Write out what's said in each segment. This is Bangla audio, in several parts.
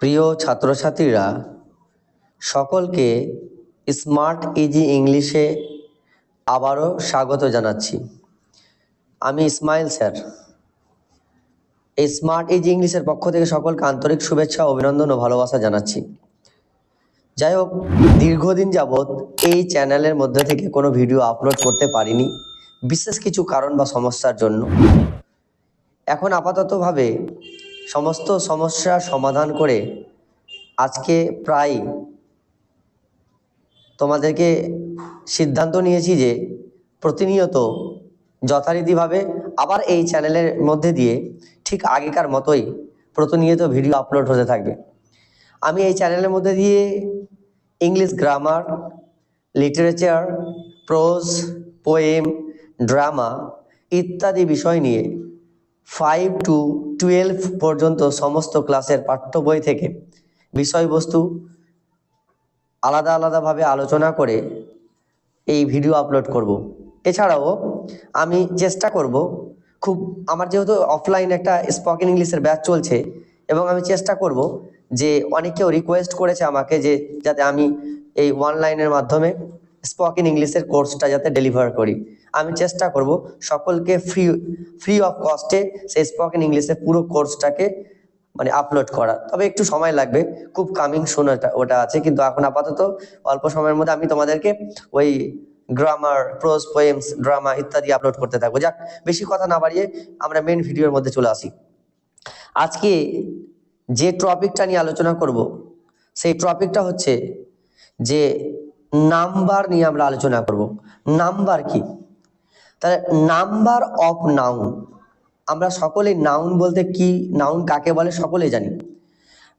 প্রিয় ছাত্রছাত্রীরা, সকলকে স্মার্ট, ইজি ইংলিশে আবারও স্বাগত জানাচ্ছি। আমি ইসমাইল স্যার। এই স্মার্ট, ইজি ইংলিশের পক্ষ থেকে সকলকে আন্তরিক শুভেচ্ছা, অভিনন্দন ও ভালোবাসা জানাচ্ছি। যাই হোক, দীর্ঘদিন যাবৎ এই চ্যানেলের মধ্যে থেকে কোনো ভিডিও আপলোড করতে পারিনি, বিশেষ কিছু কারণ বা সমস্যার জন্য। এখন আপাততভাবে সমস্ত সমস্যার সমাধান করে আজকে প্রায় তোমাদেরকে সিদ্ধান্ত নিয়েছি যে প্রতিনিয়ত যথারীতিভাবে আবার এই চ্যানেলের মধ্যে দিয়ে ঠিক আগেকার মতোই প্রতিনিয়ত ভিডিও আপলোড হতে থাকবে। আমি এই চ্যানেলের মধ্যে দিয়ে English grammar, literature, prose, poem, drama ইত্যাদি বিষয় নিয়ে ফাইভ টু টুয়েলভ পর্যন্ত সমস্ত ক্লাসের পাঠ্য বই থেকে বিষয়বস্তু আলাদা আলাদাভাবে আলোচনা করে এই ভিডিও আপলোড করব। এছাড়াও আমি চেষ্টা করব খুব, আমার যেহেতু অফলাইন একটা স্পোকেন ইংলিশের ব্যাচ চলছে এবং আমি চেষ্টা করব যে অনেকেও রিকোয়েস্ট করেছে আমাকে যে, যাতে আমি এই অনলাইনের মাধ্যমে স্পোকেন ইংলিশের কোর্সটা যাতে ডেলিভার করি। আমি চেষ্টা করব সকলকে ফ্রি ফ্রি অফ কস্টে সেই স্পোকেন ইংলিশের পুরো কোর্সটাকে মানে আপলোড করা। তবে একটু সময় লাগবে, খুব কামিং শুন ওটা আছে। কিন্তু এখন আপাতত অল্প সময়ের মধ্যে আমি তোমাদেরকে ওই গ্রামার প্রোজ পোয়েমস ড্রামা ইত্যাদি আপলোড করতে থাকব। যাক, বেশি কথা না বাড়িয়ে আমরা মেন ভিডিওর মধ্যে চলে আসি। আজকে যে টপিকটা নিয়ে আলোচনা করব, সেই টপিকটা হচ্ছে যে নাম্বার নিয়ে আমরা আলোচনা করব। নাম্বার কি? তাহলে নাম্বার অফ নাউন। আমরা সকলেই নাউন বলতে কি, নাউন কাকে বলে সকলেই জানি।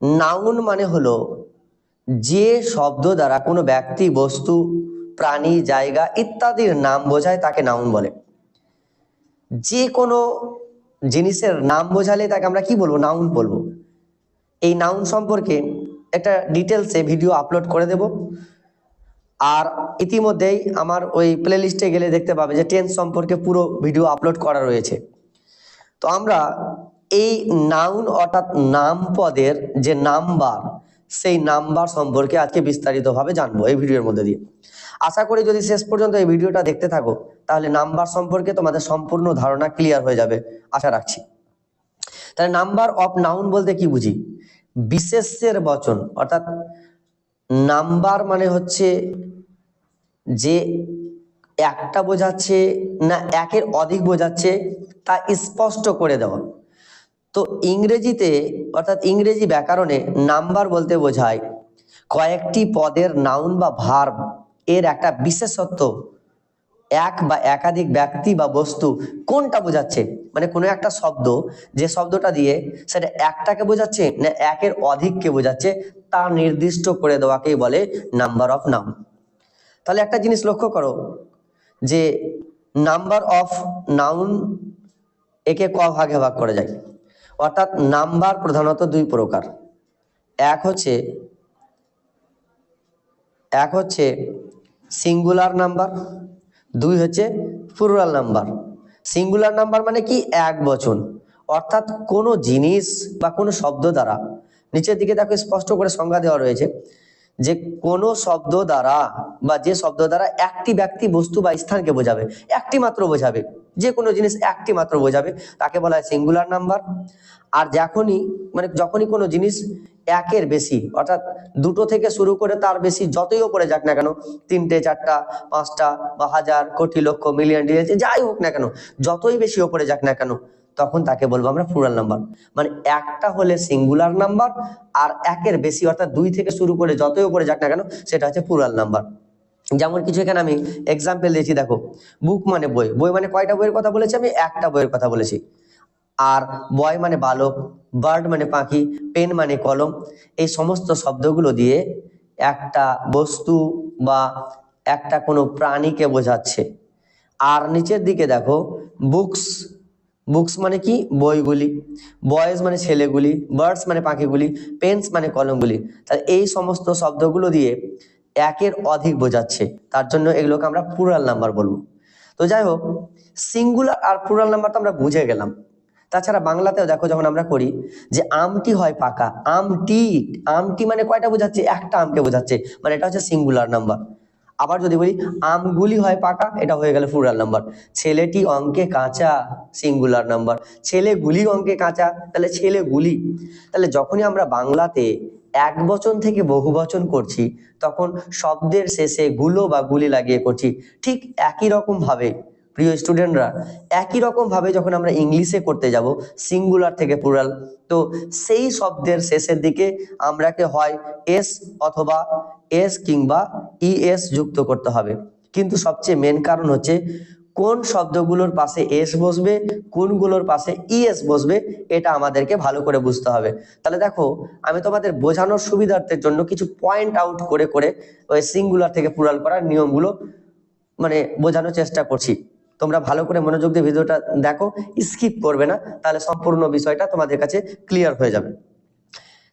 নাউন মানে হলো যে শব্দ দ্বারা কোনো ব্যক্তি, বস্তু, প্রাণী, জায়গা ইত্যাদির নাম বোঝায় তাকে নাউন বলে। যে কোনো জিনিসের নাম বোঝালে তাকে আমরা কি বলব? নাউন বলব। এই নাউন সম্পর্কে একটা ডিটেলসে ভিডিও আপলোড করে দেব। আর ইতিমধ্যেই আমার ওই প্লে লিস্টে গেলে দেখতে পাবে যে টেন্স সম্পর্কে পুরো ভিডিও আপলোড করা রয়েছে। তো আমরা এই নাউন অর্থাৎ নাম পদের যে নাম্বার সেই নাম্বার সম্পর্কে আজকে বিস্তারিতভাবে জানব এই ভিডিওর মধ্যে দিয়ে। আশা করি যদি শেষ পর্যন্ত এই ভিডিওটা দেখতে থাকো, তাহলে নাম্বার সম্পর্কে তোমাদের সম্পূর্ণ ধারণা ক্লিয়ার হয়ে যাবে, আশা রাখছি। তাহলে নাম্বার অফ নাউন বলতে কি বুঝি? বিশেষের বচন, অর্থাৎ নাম্বার মানে হচ্ছে যে একটা বোঝাচ্ছে না একের অধিক বোঝাচ্ছে তা স্পষ্ট করে দেওয়া। তো ইংরেজিতে অর্থাৎ ইংরেজি ব্যাকরণে নাম্বার বলতে বোঝায় কয়েকটি পদের নাউন বা ভার্ব এর একটা বিশেষত্ব এক বা একাধিক ব্যক্তি বা বস্তু কোনটা বোঝাচ্ছে? মানে কোনো একটা শব্দ, যে শব্দটা দিয়ে সেটা একটাকে বোঝাচ্ছে না একের অধিককে বোঝাচ্ছে, তা নির্দিষ্ট করে দেওয়াকেই বলে নাম্বার অফ নাম তাহলে একটা জিনিস লক্ষ্য করো, যে নাম্বার অফ নাউন একে ক ভাগে ভাগ করা যায়। অর্থাৎ নাম্বার প্রধানত দুই প্রকার। এক হচ্ছে এক হচ্ছে সিঙ্গুলার নাম্বার দুই হচ্ছে প্লুরাল নাম্বার সিঙ্গুলার নাম্বার মানে কি? এক বচন। অর্থাৎ কোনো জিনিস বা কোনো শব্দ দ্বারা, নিচের দিকে দেখো স্পষ্ট করে সংজ্ঞা দেওয়া রয়েছে, যে কোনো শব্দ দ্বারা বা যে শব্দ দ্বারা একটি ব্যক্তি, বস্তু বা স্থানকে বোঝাবে, একটি মাত্র বোঝাবে। যে কোনো জিনিস একটি মাত্র বোঝাবে, তাকে বলা হয় সিঙ্গুলার নাম্বার আর যখনই মানে যখনই কোনো জিনিস একের বেশি, অর্থাৎ দুটো থেকে শুরু করে তার বেশি যতই ওপরে যাক না কেন, তিনটে, চারটা, পাঁচটা বা হাজার, কোটি, লক্ষ মিলিয়ন ডিলিয়ন যাই হোক না কেন, যতই বেশি ওপরে যাক না কেন, তখন তাকে বলব আমরা প্লুরাল নাম্বার মানে একটা হলে সিঙ্গুলার নাম্বার আর একের বেশি, অর্থাৎ দুই থেকে শুরু করে যতই ওপরে যাক না কেন, সেটা হচ্ছে প্লুরাল নাম্বার যেমন কিছু এখানে আমি এক্সাম্পল দিয়েছি, দেখো বুক মানে বই। বই মানে কয়টা বইয়ের কথা বলেছি আমি? একটা বইয়ের কথা বলেছি। আর বয় মানে বালক বার্ড মানে পাখি পেন মানে কলম। এই সমস্ত শব্দগুলো দিয়ে একটা বস্তু বা একটা কোনো প্রাণীকে বোঝাচ্ছে। আর নিচের দিকে দেখো বুকস বুকস মানে কি? বইগুলি। বয়েজ মানে ছেলেগুলি বার্ডস মানে পাখিগুলি পেন্স মানে কলমগুলি। তাহলে এই সমস্ত শব্দগুলো দিয়ে একের অধিক বোঝাচ্ছে। তার জন্য এগুলোকে আমরা প্লুরাল নাম্বার বলব। তো যাই হোক সিঙ্গুলার আর প্লুরাল নাম্বার তো আমরা বুঝে গেলাম। তাছাড়া বাংলাতেও দেখো যখন আমরা করি যে আমটি হয় পাকা, আমটি আমটি মানে কয়টা বোঝাচ্ছে? একটা আমকে বোঝাচ্ছে। মানে এটা হচ্ছে সিঙ্গুলার নাম্বার আবার যদি বলি আমগুলি হয় পাকা, এটা হয়ে গেল প্লুরাল নাম্বার ছেলেটি অঙ্কে কাঁচা সিঙ্গুলার নাম্বার ছেলেগুলি অঙ্কে কাঁচা, তাহলে ছেলেগুলি। তাহলে যখনই আমরা বাংলাতে এক বচন থেকে বহু বচন করছি, তখন শব্দের শেষে গুলো বা গুলি লাগিয়ে করছি। ঠিক একই রকম ভাবে, প্রিয় স্টুডেন্টরা একই রকম ভাবে যখন আমরা ইংলিশে করতে যাব সিঙ্গুলার থেকে প্লুরাল তো সেই শব্দের শেষের দিকে আমরাকে হয় এস অথবা এস কিংবা ইএস যুক্ত করতে হবে। কিন্তু সবচেয়ে মেন কারণ হচ্ছে কোন শব্দগুলোর পাশে এস বসবে, কোনগুলোর পাশে ইএস বসবে, এটা আমাদেরকে ভালো করে বুঝতে হবে। তাহলে দেখো, আমি তোমাদের বোঝানোর সুবিধার্থের জন্য কিছু পয়েন্ট আউট করে করে ওই সিঙ্গুলার থেকে প্লুরাল করার নিয়মগুলো মানে বোঝানোর চেষ্টা করছি। তোমরা ভালো করে মনোযোগ দিয়ে ভিডিওটা দেখো স্কিপ করবে না, তাহলে সম্পূর্ণ বিষয়টা তোমাদের কাছে ক্লিয়ার হয়ে যাবে।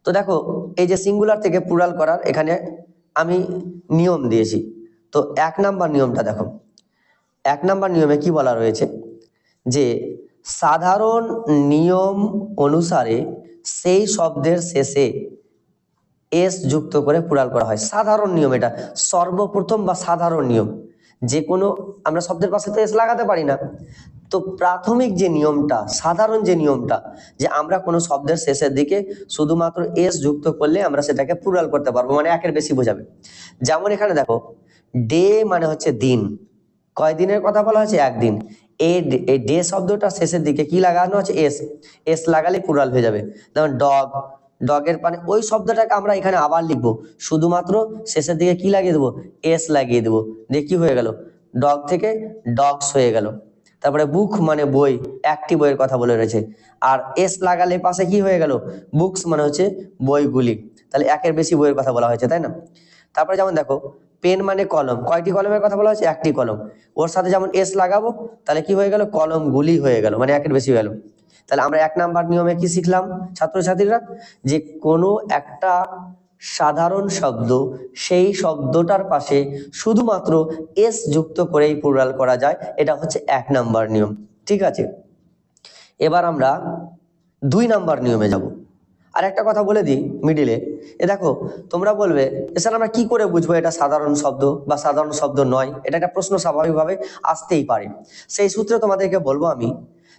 তো দেখো, এই যে সিঙ্গুলার থেকে প্লুরাল করার, এখানে আমি নিয়ম দিয়েছি। তো এক নাম্বার নিয়মটা দেখো। এক নম্বর নিয়মে কি বলা রয়েছে? যে সাধারণ নিয়ম অনুসারে সেই শব্দের শেষে এস যুক্ত করে পুরাল করা হয়। সাধারণ নিয়ম এটা। সর্বপ্রথম বা সাধারণ নিয়ম। যে কোনো, আমরা শব্দের পাশে তো এস লাগাতে পারি না। তো প্রাথমিক যে নিয়মটা, সাধারণ যে নিয়মটা, যে আমরা কোনো শব্দের শেষের দিকে শুধুমাত্র এস যুক্ত করলে আমরা সেটাকে পুরাল করতে পারব মানে একের বেশি বোঝাবে। যেমন এখানে দেখো, ডে মানে হচ্ছে দিন। কয় দিনের কথা বলা হয়েছে? একদিন। এই ডে- শব্দটা শেষের দিকে কি লাগানো আছে? এস। এস লাগালে প্লুরাল হয়ে যাবে। যেমন ডগ। ডগের পানে ওই শব্দটাকে আমরা এখানে আবার লিখব। শুধুমাত্র শেষের দিকে কি লাগিয়ে দেবো? এস লাগিয়ে দেবো। দিয়ে কি হয়ে গেল? ডগ থেকে ডগস হয়ে গেল। তারপরে বুক মানে বই, একটি বইয়ের কথা বলে রয়েছে। আর এস লাগালে পাশে কি হয়ে গেল? বুকস মানে হচ্ছে বইগুলি। তাহলে একের বেশি বইয়ের কথা বলা হয়েছে, তাই না? তারপরে যেমন দেখো পেন মানে কলম। কয়টি কলমের কথা বলা হয়েছে? একটি কলম। ওর সাথে যেমন এস লাগাবো, তাহলে কি হয়ে গেল? কলমগুলি হয়ে গেল মানে একের বেশি গেল তাহলে আমরা এক নাম্বার নিয়মে কি শিখলাম ছাত্রছাত্রীরা? যে কোনো একটা সাধারণ শব্দ, সেই শব্দটার পাশে শুধুমাত্র এস যুক্ত করেই প্লুরাল করা যায়, এটা হচ্ছে এক নাম্বার নিয়ম। ঠিক আছে? এবার আমরা দুই নাম্বার নিয়মে যাব। আর একটা কথা বলে দিই মিডিলে এ। দেখো, তোমরা বলবে, এছাড়া আমরা কি করে বুঝব এটা সাধারণ শব্দ বা সাধারণ শব্দ নয়? এটা একটা প্রশ্ন স্বাভাবিকভাবে আসতেই পারে। সেই সূত্রে তোমাদেরকে বলব আমি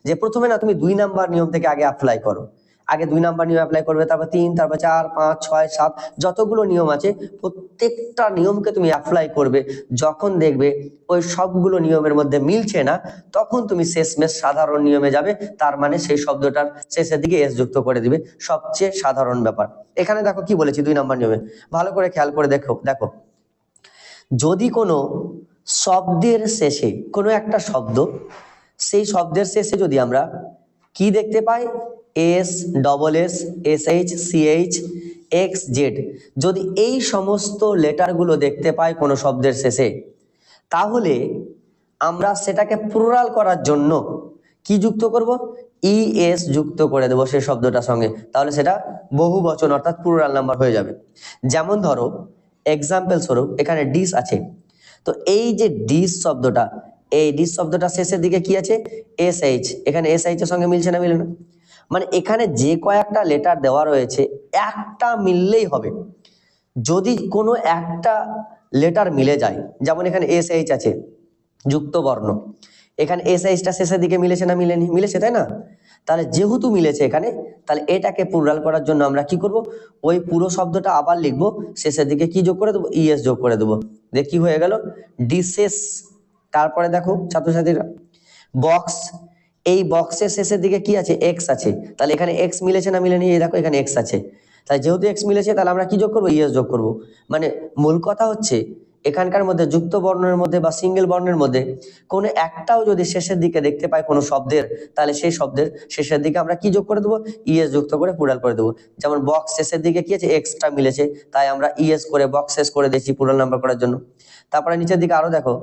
যে প্রথমে না তুমি দুই নাম্বার নিয়ম থেকে আগে অ্যাপ্লাই করো। আগে দুই নাম্বার নিয়ম অ্যাপ্লাই করবে, তারপর তিন, তারপর চার, পাঁচ, ছয়, সাত, যতগুলো নিয়ম আছে, প্রত্যেকটা নিয়মকে তুমি অ্যাপ্লাই করবে। যখন দেখবে ওই সবগুলো নিয়মের মধ্যে মিলছে না, তখন তুমি শেষমেশ সাধারণ নিয়মে যাবে, তার মানে সেই শব্দটার শেষের দিকে এস যুক্ত করে দিবে। সবচেয়ে সাধারণ ব্যাপার। এখানে দেখো কি বলেছি দুই নাম্বার নিয়মে। ভালো করে খেয়াল করে দেখো দেখো। যদি কোনো শব্দের শেষে, কোনো একটা শব্দ, সেই শব্দের শেষে যদি আমরা কি দেখতে পাই? S double S S H C H X Z যদি এই সমস্ত লেটারগুলো দেখতে পাই কোনো শব্দের শেষে, তাহলে আমরা সেটাকে প্লুরাল করার জন্য কি যুক্ত করব? ই এস যুক্ত করে দেবো সেই শব্দটার সঙ্গে। তাহলে সেটা বহু বচন অর্থাৎ প্লুরাল নাম্বার হয়ে যাবে। যেমন ধরো এক্সাম্পল স্বরূপ, এখানে ডিস আছে। তো এই যে ডিস শব্দটা, এই ডিস শব্দটা শেষের দিকে কি আছে? এস এইচ এখানে এস এইচ এর সঙ্গে মিলছে না মিলে না। মানে এখানে যে কয়েকটা লেটার দেওয়া রয়েছে, একটা মিললেই হবে। যদি কোনো একটা লেটার মিলে যায়, যেমন এখানে এস এইচ আছে যুক্ত বর্ণ এখানে এস এইচটা শেষের দিকে মিলেছে না মিলেনি? মিলেছে, তাই না? তাহলে যেহেতু মিলেছে এখানে, তাহলে এটাকে প্লুরাল করার জন্য আমরা কি করব? ওই পুরো শব্দটা আবার লিখব, শেষের দিকে কি যোগ করে দেবো? ইএস যোগ করে দেবো। দিয়ে কি হয়ে গেল? ডিসেস তারপরে দেখো ছাত্রছাত্রীরা বক্স এই বক্সের শেষের দিকে কি আছে? এক্স আছে। তাহলে এখানে এক্স মিলেছে না মিলেনি? এই দেখো এখানে এক্স আছে। তাই যেহেতু এক্স মিলেছে, তাহলে আমরা কি যোগ করব? ইএস যোগ করব। মানে মূল কথা হচ্ছে, এখানকার মধ্যে যুক্ত বর্ণের মধ্যে বা সিঙ্গেল বর্ণের মধ্যে কোনো একটাও যদি শেষের দিকে দেখতে পাই কোনো শব্দের, তাহলে সেই শব্দের শেষের দিকে আমরা কি যোগ করে দেবো? ইএস যুক্ত করে পুরাল করে দেবো। যেমন বক্স শেষের দিকে কি আছে? এক্সট্রা মিলেছে, তাই আমরা ইএস করে বক্স শেষ করে দিয়েছি পুরাল নাম্বার করার জন্য। তারপরে নিচের দিকে আরও দেখো।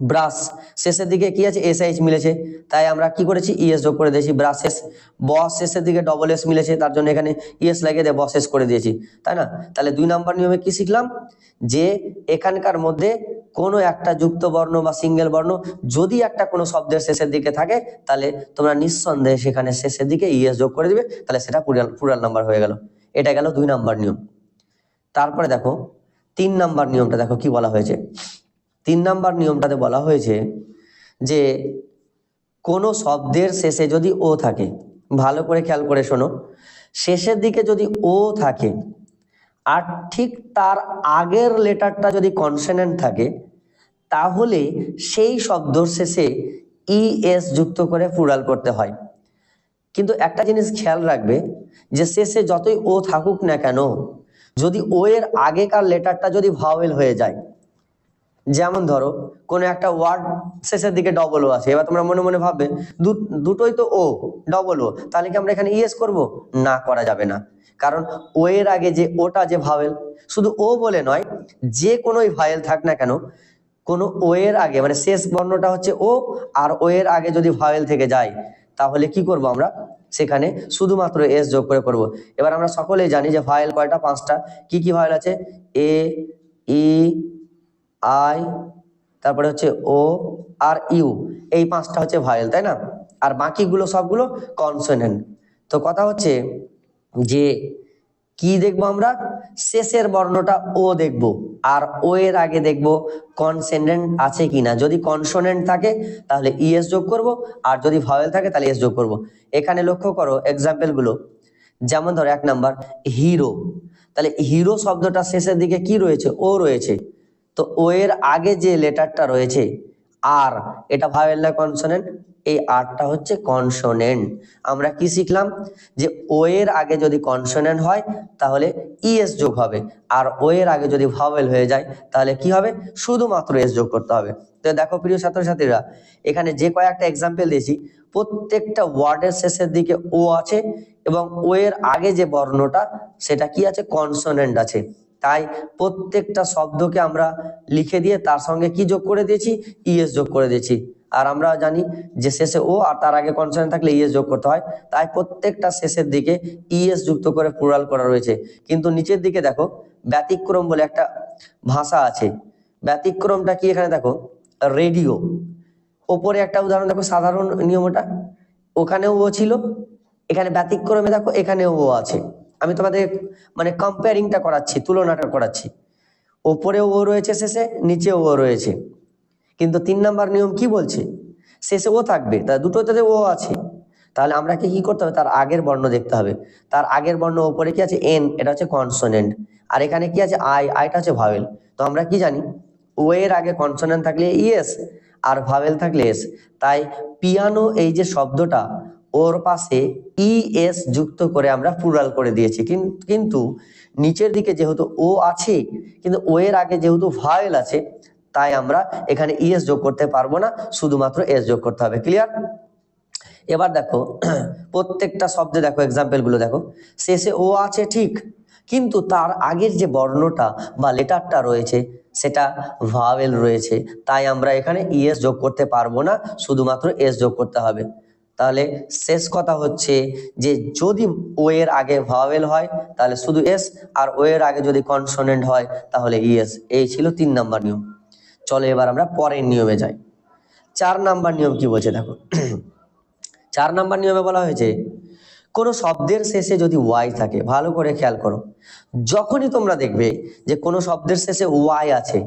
ব্রাশ। শেষের দিকে কি আছে? এস এইচ মিলেছে। তাই আমরা কি করেছি? ইএস যোগ করে দিয়েছি ব্রাশেস। বস শেষের দিকে ডবল এস মিলেছে। তার জন্য এখানে ইএস লাগিয়ে দিয়ে বসেস করে দিয়েছি। তাই না? তাহলে দুই নাম্বার নিয়মে কি শিখলাম? যে এখানকার মধ্যে কোনো একটা যুক্ত বর্ণ বা সিঙ্গেল বর্ণ যদি একটা কোনো শব্দের শেষের দিকে থাকে, তাহলে তোমরা নিঃসন্দেহে সেখানে শেষের দিকে ইএস যোগ করে দিবে। তাহলে সেটা পুরাল পুরাল নাম্বার হয়ে গেল। এটা গেল দুই নাম্বার নিয়ম। তারপরে দেখো, তিন নাম্বার নিয়মটা দেখো কি বলা হয়েছে। তিন নাম্বার নিয়মটাতে বলা হয়েছে যে কোনো শব্দের শেষে যদি ও থাকে, ভালো করে খেয়াল করে শোনো, শেষের দিকে যদি ও থাকে আর ঠিক তার আগের লেটারটা যদি কনসোনেন্ট থাকে, তাহলে সেই শব্দর শেষে ই এস যুক্ত করে প্লুরাল করতে হয়। কিন্তু একটা জিনিস খেয়াল রাখবে যে শেষে যতই ও থাকুক না কেন, যদি ও এর আগেকার লেটারটা যদি ভাওয়েল হয়ে যায় যেমন ধরো, কোনো একটা ওয়ার্ড শেষের দিকে ডবল ও আছে, এবার তোমরা মনে মনে ভাববে দুটোই তো ও ডবল ও তাহলে কি আমরা এখানে ইয়েস করব? না, করা যাবে না। কারণ ও এর আগে যে ওটা যে ভাওয়েল শুধু ও বলে নয়, যে কোনোই ভায়েল থাক না কেন, কোনো ও এর আগে মানে শেষ বর্ণটা হচ্ছে ও আর ও এর আগে যদি ভাওয়েল থেকে যায়, তাহলে কি করব আমরা? সেখানে শুধুমাত্র এস যোগ করে করব। এবার আমরা সকলেই জানি যে ভায়েল কয়টা? পাঁচটা। কি কি ভায়েল আছে? এ ই আই, তারপরে হচ্ছে ও আর ইউ। এই পাঁচটা হচ্ছে ভায়েল তাই না? আর বাকিগুলো সবগুলো কনসোনেন্ট তো কথা হচ্ছে যে কি দেখব আমরা? শেষের বর্ণটা ও দেখব। আর ও এর আগে দেখব কনসেন্ডেন্ট আছে কিনা। যদি কনসোনেন্ট থাকে, তাহলে ইএস যোগ করব। আর যদি ভাওয়েল থাকে, তাহলে এস যোগ করব। এখানে লক্ষ্য করো এক্সাম্পলগুলো। যেমন ধরো এক নাম্বার হিরো তাহলে হিরো শব্দটা শেষের দিকে কি রয়েছে? ও রয়েছে। তো ও এর আগে যে লেটারটা রয়েছে, আর, এটা ভাওয়েল না কনসোনেন্ট এই আরটা হচ্ছে কনসোনেন্ট আমরা কি শিখলাম? যে ও এর আগে যদি কনসোনেন্ট হয়, তাহলে ইএস যোগ হবে, আর ও এর আগে যদি ভাওয়েল হয়ে যায়, তাহলে কি হবে? শুধুমাত্র এস যোগ করতে হবে। তো দেখো প্রিয় ছাত্রছাত্রীরা, এখানে যে কয়েকটা এক্সাম্পল দিয়েছি, প্রত্যেকটা ওয়ার্ডের শেষের দিকে ও আছে, এবং ও এর আগে যে বর্ণটা, সেটা কি আছে? কনসোনেন্ট আছে। তাই প্রত্যেকটা শব্দকে আমরা লিখে দিয়ে তার সঙ্গে কি যোগ করে দিয়েছি? ইএস যোগ করে দিয়েছি। আর আমরা জানি যে শেষে ও আর তার আগে কনসোনেন্ট থাকলে ইএস যোগ করতে হয়। তাই প্রত্যেকটা শেষের দিকে ইএস যুক্ত করে প্লুরাল করা রয়েছে। কিন্তু নিচের দিকে দেখো, ব্যতিক্রম বলে একটা ভাষা আছে। ব্যতিক্রমটা কি এখানে দেখো? রেডিও। ওপরে একটা উদাহরণ দেখো, সাধারণ নিয়মটা। ওখানেও ও ছিল, এখানে ব্যতিক্রমে দেখো, এখানেও ও আছে। আমি তোমাদের মানে কম্পেয়ারিংটা করাচ্ছি, তুলনাটা করাচ্ছি। ওপরেও ও রয়েছে, শেষে নিচেও ও রয়েছে। কিন্তু তিন নাম্বার নিয়ম কি বলছে? শেষে ও থাকবে, তা দুটোতে ও আছে। তাহলে আমরা কি কি করতে হবে? তার আগের বর্ণ দেখতে হবে। তার আগের বর্ণ ওপরে কি আছে? এন এটা হচ্ছে কনসোনেন্ট আর এখানে কি আছে? আই আইটা হচ্ছে ভাওয়েল তো আমরা কি জানি? ও এর আগে কনসোনেন্ট থাকলে ইএস আর ভাওয়েল থাকলে এস। তাই পিয়ানো এই যে শব্দটা ওর পাশে ই এস যুক্ত করে আমরা প্লুরাল করে দিয়েছি। কিন- কিন্তু নিচের দিকে যেহেতু ও আছে, কিন্তু ও এর আগে যেহেতু ভাওয়েল আছে, তাই আমরা এখানে ইএস যোগ করতে পারব না, শুধুমাত্র এস যোগ করতে হবে। ক্লিয়ার এবার দেখো, প্রত্যেকটা শব্দে দেখো এক্সাম্পলগুলো দেখো। শেষে ও আছে ঠিক, কিন্তু তার আগের যে বর্ণটা বা লেটারটা রয়েছে, সেটা ভাওয়েল রয়েছে। তাই আমরা এখানে ইএস যোগ করতে পারব না, শুধুমাত্র এস যোগ করতে হবে। তাহলে শেষ কথা হচ্ছে যে যদি ও এর আগে ভাওয়েল হয়, তাহলে শুধু এস আর ও এর আগে যদি কনসোনেন্ট হয়, তাহলে ইএস এই ছিল তিন নাম্বার নিয়ম। চলো এবার আমরা পরের নিয়মে যাই। চার নাম্বার নিয়ম কি বলছে দেখো? চার নাম্বার নিয়মে বলা হয়েছে, কোনো শব্দের শেষে যদি ওয়াই থাকে, ভালো করে খেয়াল করো। যখনই তোমরা দেখবে যে কোনো শব্দের শেষে ওয়াই আছে,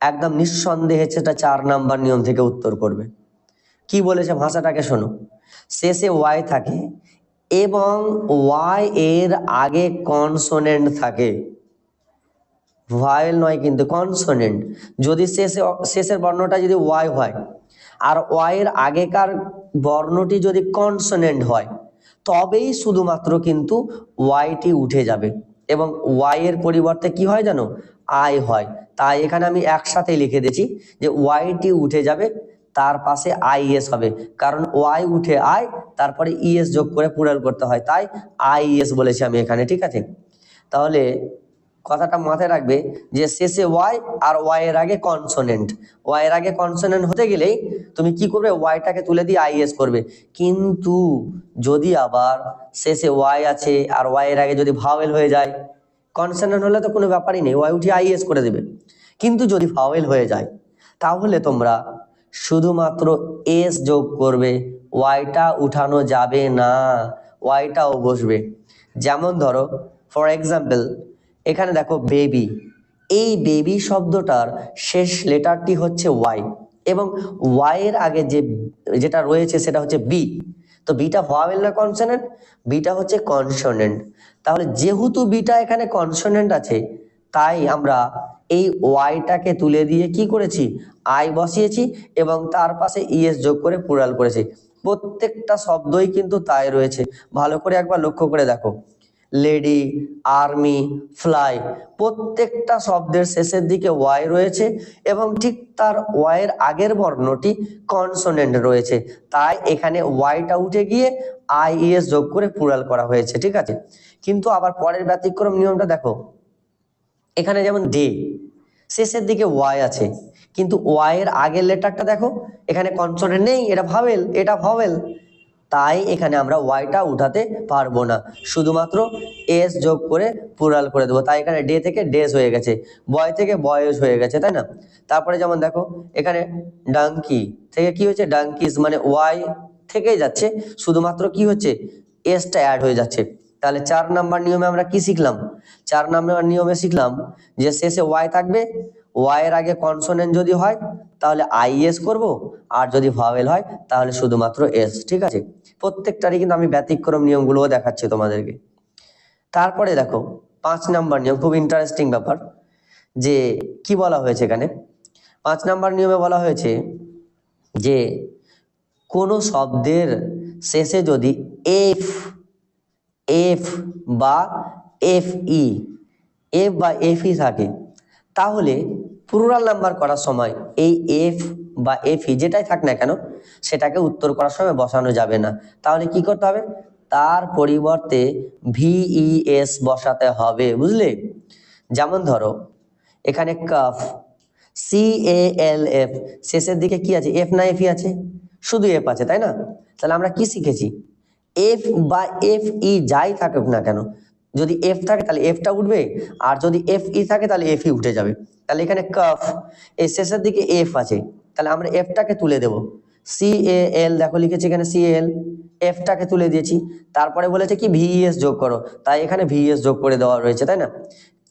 একদম নিঃসন্দেহে সেটা চার নাম্বার নিয়ম থেকে উত্তর করবে। কি বলেছে ভাষাটাকে শোনো। শেষে ওয়াই থাকে এবং ওয়াই এর আগে কনসোনেন্ট থাকে। ভায়েল নয় কিন্তু কনসোনেন্ট যদি শেষে, শেষের বর্ণটা যদি ওয়াই হয়, আর ওয়াই এর আগেকার বর্ণটি যদি কনসোনেন্ট হয়, তবেই শুধুমাত্র কিন্তু ওয়াইটি উঠে যাবে এবং ওয়াই এর পরিবর্তে কি হয় জানো আই হয়। তাই এখানে আমি একসাথে লিখে দিয়েছি যে ওয়াইটি উঠে যাবে তার পাশে আইএস হবে। কারণ ওয়াই উঠে আই, তারপরে ইএস যোগ করে পুরাল করতে হয়। তাই আইএস বলেছি আমি এখানে, ঠিক আছে? তাহলে কথাটা মাথায় রাখবে যে শেষে ওয়াই আর ওয়াই এর আগে কনসোনেন্ট ওয়াই এর আগে কনসোনেন্ট হতে গেলেই তুমি কি করবে? ওয়াইটাকে তুলে দিয়ে আইএস করবে। কিন্তু যদি আবার শেষে ওয়াই আছে আর ওয়াই এর আগে যদি ভাওয়েল হয়ে যায় কনসোনেন্ট হলে তো কোনো ব্যাপারই নেই। ওয়াই উঠিয়ে আইএস করে দেবে। কিন্তু যদি ভাওয়েল হয়ে যায়, তাহলে তোমরা শুধুমাত্র এস যোগ করবে, ওয়াইটা উঠানো যাবে না, ওয়াইটাও বসবে। যেমন ধরো ফর এক্সাম্পল এখানে দেখো বেবি এই বেবি শব্দটার শেষ লেটারটি হচ্ছে ওয়াই এবং ওয়াই এর আগে যে, যেটা রয়েছে সেটা হচ্ছে বি। তো বিটা ভাওয়েল না কনসোনেন্ট বিটা হচ্ছে কনসোনেন্ট তাহলে যেহেতু বিটা এখানে কনসোনেন্ট আছে, তাই আমরা এই ওয়াইটাকে তুলে দিয়ে কি করেছি? আই বসিয়েছি এবং তার পাশে ইএস যোগ করে পুরাল করেছি। প্রত্যেকটা শব্দই কিন্তু তাই রয়েছে। ভালো করে একবার লক্ষ্য করে দেখো। লেডি আর্মি ফ্লাই প্রত্যেকটা শব্দের শেষের দিকে ওয়াই রয়েছে এবং ঠিক তার ওয়াইয়ের আগের বর্ণটি কনসোনেন্ট রয়েছে। তাই এখানে ওয়াইটা উঠে গিয়ে আই ইএস যোগ করে পুরাল করা হয়েছে, ঠিক আছে? কিন্তু আবার পরের ব্যতিক্রম নিয়মটা দেখো। এখানে যেমন ডে শেষের দিকে ওয়াই আছে। কিন্তু ওয়াই এর আগের লেটারটা দেখো, এখানে কনসোনেন্ট নেই, এটা ভাবেল এটা ভাবেল তাই এখানে আমরা ওয়াইটা উঠাতে পারব না। শুধুমাত্র এস যোগ করে পুরাল করে দেবো। তাই এখানে ডে থেকে ডেস হয়ে গেছে। বয় থেকে বয়স হয়ে গেছে, তাই না? তারপরে যেমন দেখো, এখানে ডাঙ্কি থেকে কি হচ্ছে ডাঙ্কিস মানে ওয়াই থেকেই যাচ্ছে। শুধুমাত্র কি হচ্ছে? এসটা অ্যাড হয়ে যাচ্ছে। তাহলে চার নাম্বার নিয়মে আমরা কি শিখলাম? চার নাম্বার নিয়মে শিখলাম যে শেষে ওয়াই থাকবে ওয়াই এর আগে কনসোনেন্ট যদি হয়, তাহলে আইএস করব, আর যদি ভাওয়েল হয়, তাহলে শুধুমাত্র এস ঠিক আছে? প্রত্যেকটারই কিন্তু আমি ব্যতিক্রম নিয়মগুলোও দেখাচ্ছি তোমাদেরকে। তারপরে দেখো, পাঁচ নাম্বার নিয়ম, খুব ইন্টারেস্টিং ব্যাপার, যে কি বলা হয়েছে এখানে? পাঁচ নাম্বার নিয়মে বলা হয়েছে যে কোনো শব্দের শেষে যদি এফ এফ বা এফ ই এফ বা এফ ই থাকে। তাহলে প্লুরাল নাম্বার করার সময় এই এফ বা এফ ই যেটাই থাক না কেন, সেটাকে উত্তর করার সময় বসানো যাবে না। তাহলে কি করতে হবে? তার পরিবর্তে ভিই এস বসাতে হবে, বুঝলে? যেমন ধরো, এখানে cuff, C A L F, শেষের দিকে কি আছে? এফ না এফই আছে? শুধু এফ আছে, তাই না? তাহলে আমরা কি শিখেছি? এফ বা এফ ই যাই থাকুক না কেন, যদি এফ থাকে তাহলে এফটা উঠবে, আর যদি এফ ই থাকে তাহলে এফ ই উঠে যাবে। তাহলে এখানে কাফ এই শেষের দিকে এফ আছে। তাহলে আমরা এফটাকে তুলে দেব। সি এ এল দেখো লিখেছি এখানে সি এল এফটাকে তুলে দিয়েছি। তারপরে বলেছে কি ভিএস যোগ করো। তাই এখানে ভিএস যোগ করে দেওয়া রয়েছে, তাই না?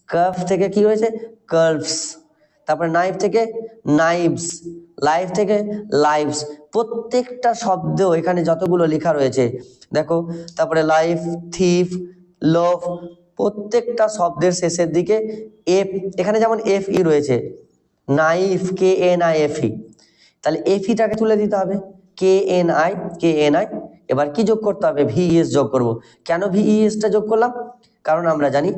কাফ থেকে কি রয়েছে? কার্ভস তারপরে নাইফ থেকে নাইভস লাইফ থেকে লাইভস প্রত্যেকটা শব্দ এখানে যতগুলো লেখা রয়েছে, দেখো, তারপরে লাইফ থিফ লভ প্রত্যেকটা শব্দের শেষের দিকে এফ এখানে যেমন এফ ই রয়েছে knife K N I F E তাহলে এফ ইটাকে তুলে দিতে হবে K N I K N I এবার কি যোগ করতে হবে? ভিএস যোগ করব। কেন ভিইএসটা যোগ করলাম? কারণ আমরা জানি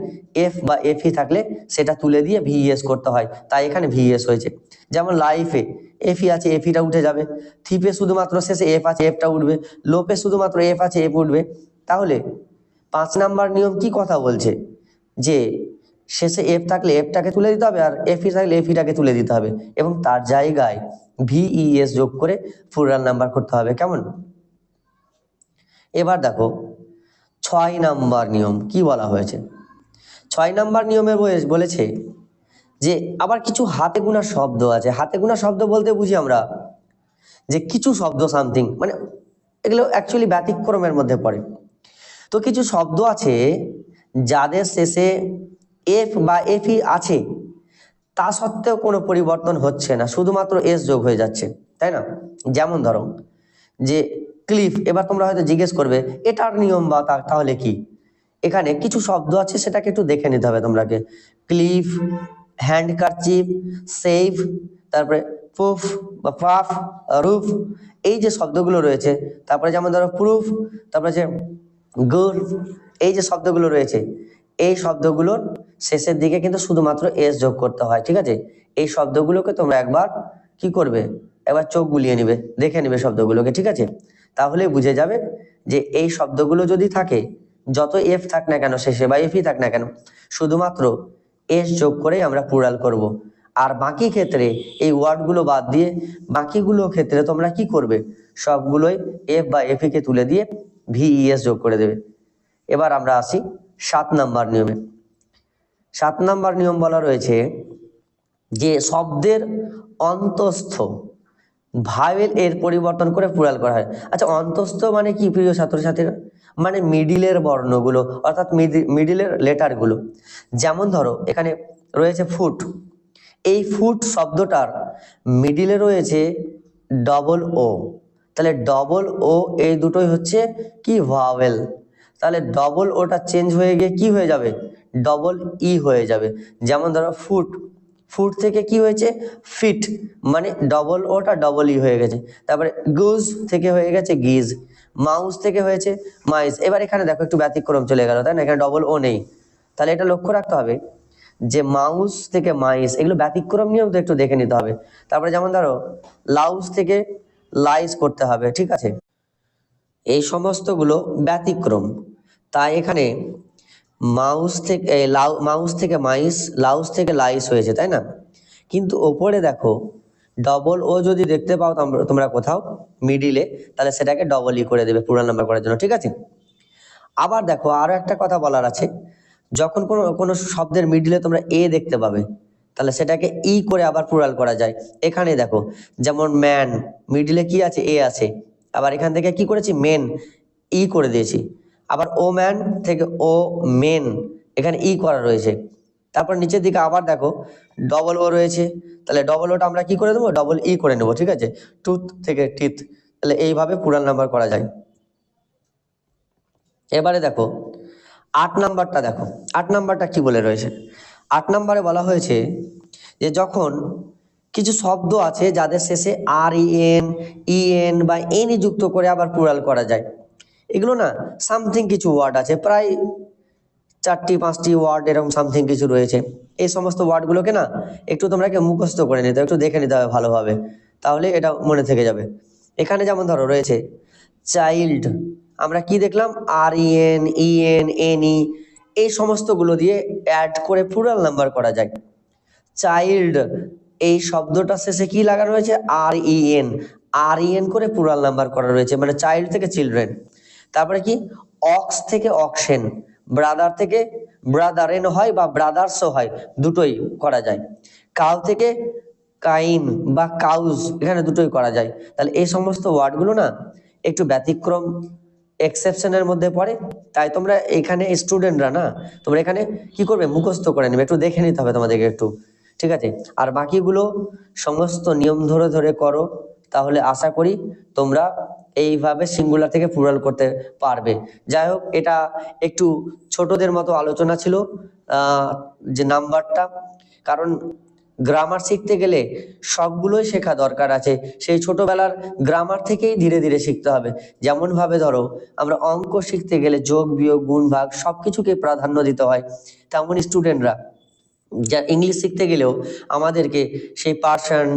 এফ বা এফ ই থাকলে সেটা তুলে দিয়ে ভিএস করতে হয়। তাই এখানে ভিএস হয়েছে। যেমন লাইফে এফ ই আছে এফ ইটা উঠে যাবে। থিপে শুধুমাত্র শেষে এফ আছে এফটা উঠবে। লোপে শুধুমাত্র এফ আছে এফ উঠবে। তাহলে পাঁচ নাম্বার নিয়ম কি কথা বলছে? যে শেষে এফ থাকলে এফটাকে তুলে দিতে হবে আর এফ ই থাকলে এফ ইটাকে তুলে দিতে হবে। এবং তার জায়গায় ভিইএস যোগ করে ফুরাল নাম্বার করতে হবে। কেমন? এবার দেখো ছয় নাম্বার নিয়ম কি বলা হয়েছে? ছয় নাম্বার নিয়মে বলেছে যে, আবার কিছু হাতে গোনা শব্দ আছে। হাতে গোনা শব্দ বলতে বুঝি আমরা যে, কিছু শব্দ সামথিং মানে এগুলো অ্যাকচুয়ালি ব্যতিক্রমের মধ্যে পড়ে। তো কিছু শব্দ আছে যাদের শেষে এফ বা এফই আছে, তা সত্ত্বেও কোনো পরিবর্তন হচ্ছে না। শুধুমাত্র এস যোগ হয়ে যাচ্ছে, তাই না? যেমন ধরো যে ক্লিফ, এবার তোমরা হয়তো জিজ্ঞেস করবে, এটার নিয়ম বা তাহলে কি? এখানে কিছু শব্দ আছে, সেটাকে একটু দেখে নিতে হবে তোমরাকে। ক্লিফ হ্যান্ড কারচিপ সেভ, তারপরে পুফ বা পাফ রুফ, এই যে শব্দগুলো রয়েছে, তারপরে যেমন ধরো প্রুফ, তারপরে যে গুড, এই যে শব্দগুলো রয়েছে, এই শব্দগুলোর শেষের দিকে কিন্তু শুধুমাত্র এস যোগ করতে হয়, ঠিক আছে? এই শব্দগুলোকে তোমরা একবার কি করবে? একবার চোখ বুলিয়ে নিবে, দেখে নিবে শব্দগুলোকে, ঠিক আছে? তাহলে বুঝে যাবে যে এই শব্দগুলো যদি থাকে, যত এফ থাক না কেন, শেষে বা এফই থাক না কেন, শুধুমাত্র এস যোগ করেই আমরা প্লুরাল করব। আর বাকি ক্ষেত্রে এই ওয়ার্ডগুলো বাদ দিয়ে বাকিগুলো ক্ষেত্রে তোমরা কি করবে? সবগুলোই এফ বা এফি কে তুলে দিয়ে ভিইএস যোগ করে দেবে। এবার আমরা আসি সাত নাম্বার নিয়মে। সাত নাম্বার নিয়ম বলা রয়েছে যে শব্দের অন্তস্থ ভাওয়েল এর পরিবর্তন করে প্লুরাল করা হয়। আচ্ছা অন্তস্থ মানে কি প্রিয় ছাত্রছাত্রীরা? মানে মিডিলের বর্ণগুলো, অর্থাৎ মিডিলের লেটারগুলো। যেমন ধরো, এখানে রয়েছে ফুট এই ফুট শব্দটার মিডিলে রয়েছে ডবল ও তাহলে ডবল ও এই দুটোই হচ্ছে কি? ভাওয়েল। তাহলে ডবল ওটা চেঞ্জ হয়ে গিয়ে কি হয়ে যাবে? ডবল ই হয়ে যাবে। যেমন ধরো ফুট ফুট থেকে কি হয়েছে? ফিট মানে ডবল ওটা ডবল ই হয়ে গেছে। তারপরে গুজ থেকে হয়ে গেছে গিজ মাউস থেকে হয়েছে মাইস এবার এখানে দেখো, একটু ব্যতিক্রম চলে গেল, তাই না? এখানে ডবল ও নেই। তাহলে এটা লক্ষ্য রাখতে হবে যে মাউস থেকে মাইস এগুলো ব্যতিক্রম নিয়ম তো একটু দেখে নিতে হবে। তারপরে যেমন ধরো লাউস থেকে লাইস করতে হবে, ঠিক আছে? এই সমস্তগুলো ব্যতিক্রম। তাই এখানে মাউস থেকে লাউ, মাউস থেকে মাইস, লাউস থেকে লাইস হয়েছে, তাই না? কিন্তু ওপরে দেখো ডবল ও যদি দেখতে পাও তোমরা- কোথাও মিডিলে তাহলে সেটাকে ডবল ই করে দেবে পুরো নাম্বার করার জন্য, ঠিক আছে? আবার দেখো, আরও একটা কথা বলার আছে, যখন কোনো কোনো শব্দের মিডিলে তোমরা এ দেখতে পাবে, তাহলে সেটাকে ই করে আবার প্লুরাল করা যায়। এখানে দেখো, যেমন ম্যান মিডিলে কি আছে? এ আছে। আবার এখান থেকে কি করেছি? মেন ই করে দিয়েছি। আবার ও ম্যান থেকে ও মেন এখানে ই করা রয়েছে। তারপর নিচের দিকে আবার দেখো ডবল ও রয়েছে। তাহলে ডবল ওটা আমরা কি করে দেবো? ডবল ই করে নেব, ঠিক আছে? টুথ থেকে টিথ তাহলে এইভাবে পুরাল নাম্বার করা যায়। এবারে দেখো, আট নাম্বারটা দেখো। আট নাম্বারটা কি বলে রয়েছে? আট নাম্বারে বলা হয়েছে যে যখন কিছু শব্দ আছে, যাদের শেষে R E N E N N যুক্ত করে আবার প্লুরাল করা যায় এগুলো না সামথিং কিছু ওয়ার্ড আছে, প্রায় চারটি, পাঁচটি ওয়ার্ড এরকম সামথিং কিছু রয়েছে। এই সমস্ত ওয়ার্ডগুলোকে না একটু তোমরাকে মুখস্থ করে নিতে একটু দেখে নিতে হবে ভালোভাবে, তাহলে এটা মনে থেকে যাবে। এখানে যেমন ধরো রয়েছে চাইল্ড আমরা কি দেখলাম? R EN EN N E এই সমস্তগুলো দিয়ে অ্যাড করে প্লুরাল নাম্বার করা যায়। চাইল্ড এই শব্দটা শেষে কি লাগানো রয়েছে? আর ইএন আর ইএন করে প্লুরাল নাম্বার করা রয়েছে মানে চাইল্ড থেকে চিলড্রেন তারপরে কি? অক্স থেকে অক্সেন, ব্রাদার থেকে ব্রাদারেন হয় বা ব্রাদার্সও হয়, দুটোই করা যায়। কাউ থেকে কাইন বা কাউজ, এখানে দুটোই করা যায়। তাহলে এই সমস্ত ওয়ার্ডগুলো না একটু ব্যতিক্রম এক্সেপশনের মধ্যে পড়ে। তাই তোমরা এখানে স্টুডেন্টরা না, তোমরা এখানে কি করবে? মুখস্থ করে নেবে। একটু দেখে নিতে হবে তোমাদেরকে একটু। ঠিক আছে? আর বাকিগুলো সমস্ত নিয়ম ধরে ধরে করো। তাহলে আশা করি তোমরা এইভাবে সিঙ্গুলার থেকে প্লুরাল করতে পারবে। যাই হোক, এটা একটু ছোটদের মতো আলোচনা ছিল যে নাম্বারটা। কারণ গ্রামার শিখতে গেলে সবগুলোই শেখা দরকার আছে। সেই ছোটবেলার গ্রামার থেকেই ধীরে ধীরে শিখতে হবে। যেমন ভাবে ধরো, আমরা অঙ্ক শিখতে গেলে যোগ, বিয়োগ, গুণ, ভাগ সবকিছুকে প্রাধান্য দিতে হয়। তেমন স্টুডেন্টরা যা ইংলিশ শিখতে গেলেও আমাদেরকে সেই পার্সন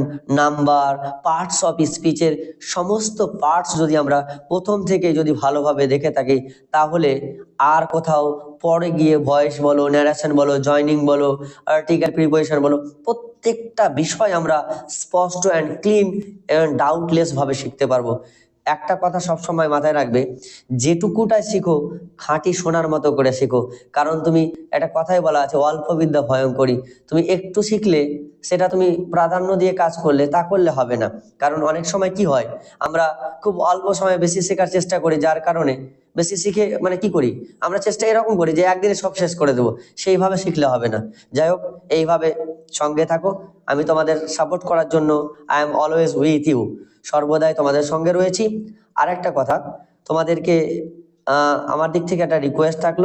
নাম্বার পার্টস অফ স্পিচের সমস্ত পার্টস যদি আমরা প্রথম থেকে যদি ভালোভাবে দেখে থাকি, তাহলে আর কোথাও পরে গিয়ে ভয়েস বলো ন্যারেশন বলো জয়নিং বলো আর্টিকেল প্রিপোজিশন বলো, প্রত্যেকটা বিষয় আমরা স্পষ্ট অ্যান্ড ক্লিন অ্যান্ড ডাউটলেস ভাবে শিখতে পারব। একটা কথা সবসময় মাথায় রাখবে, যেটুকুটাই শিখো, খাঁটি সোনার মতো করে শেখো। কারণ তুমি একটা কথাই বলা আছে অল্প বিদ্যা ভয়ঙ্করী। তুমি একটু শিখলে, সেটা তুমি প্রাধান্য দিয়ে কাজ করলে, তা করলে হবে না। কারণ অনেক সময় কি হয়, আমরা খুব অল্প সময়ে বেশি শেখার চেষ্টা করি, যার কারণে বেশি শিখে মানে কি করি, আমরা চেষ্টা এরকম করি যে একদিনে সব শেষ করে দেবো। সেইভাবে শিখলে হবে না। যাই হোক, এইভাবে সঙ্গে থাকো। আমি তোমাদের সাপোর্ট করার জন্য I am always with you সর্বদাই তোমাদের সঙ্গে রয়েছি। আর একটা কথা, তোমাদেরকে আমার দিক থেকে একটা রিকোয়েস্ট থাকল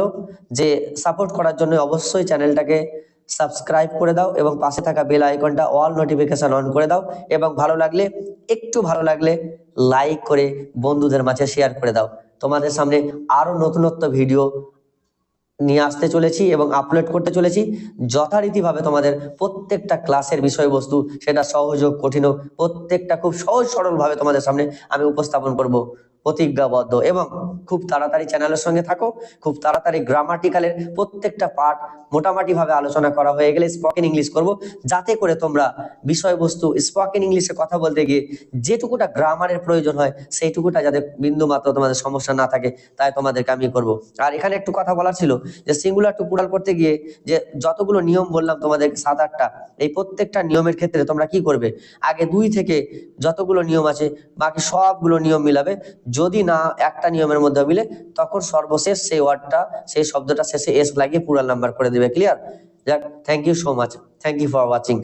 যে সাপোর্ট করার জন্য অবশ্যই চ্যানেলটাকে সাবস্ক্রাইব করে দাও এবং পাশে থাকা বেল আইকনটা অল নোটিফিকেশন অন করে দাও এবং ভালো লাগলে, একটু ভালো লাগলে লাইক করে বন্ধুদের মাঝে শেয়ার করে দাও। তোমাদের সামনে আরও নতুনত্ব ভিডিও নিয়ে আসতে চলেছি এবং আপলোড করতে চলেছি। যথারীতিভাবে তোমাদের প্রত্যেকটা ক্লাসের বিষয়বস্তু সেটা সহজ হোক, কঠিন হোক, প্রত্যেকটা খুব সহজ সরলভাবে তোমাদের সামনে আমি উপস্থাপন করব। প্রতিজ্ঞাবদ্ধ এবং খুব তাড়াতাড়ি চ্যানেলের সঙ্গে থাকো, খুব তাড়াতাড়ি গ্রামাটিক্যালের প্রত্যেকটা পার্ট মোটামুটি ভাবে আলোচনা করা হয়ে গেলে স্পোকেন ইংলিশ করব। যাতে করে তোমরা বিষয়বস্তু স্পোকেন ইংলিশে কথা বলতে গিয়ে যেটুকুটা গ্রামারের প্রয়োজন হয়, সেইটুকুটা যাতে বিন্দু মাত্র তোমাদের সমস্যা না থাকে, তাই তোমাদেরকে আমি করব। আর এখানে একটু কথা বলার ছিল যে সিঙ্গুলার টু পুরাল করতে গিয়ে যে যতগুলো নিয়ম বললাম তোমাদের সাত আটটা, এই প্রত্যেকটা নিয়মের ক্ষেত্রে তোমরা কি করবে? আগে দুই থেকে যতগুলো নিয়ম আছে, বাকি সবগুলো নিয়ম মিলাবে। যদি না একটা নিয়মের মধ্যে মিলে, তখন সর্বশেষ সেই ওয়ার্ডটা, সেই শব্দটা শেষে এস লাগিয়ে পুরাল নাম্বার করে দেবে ক্লিয়ার যাক thank you so much thank you for watching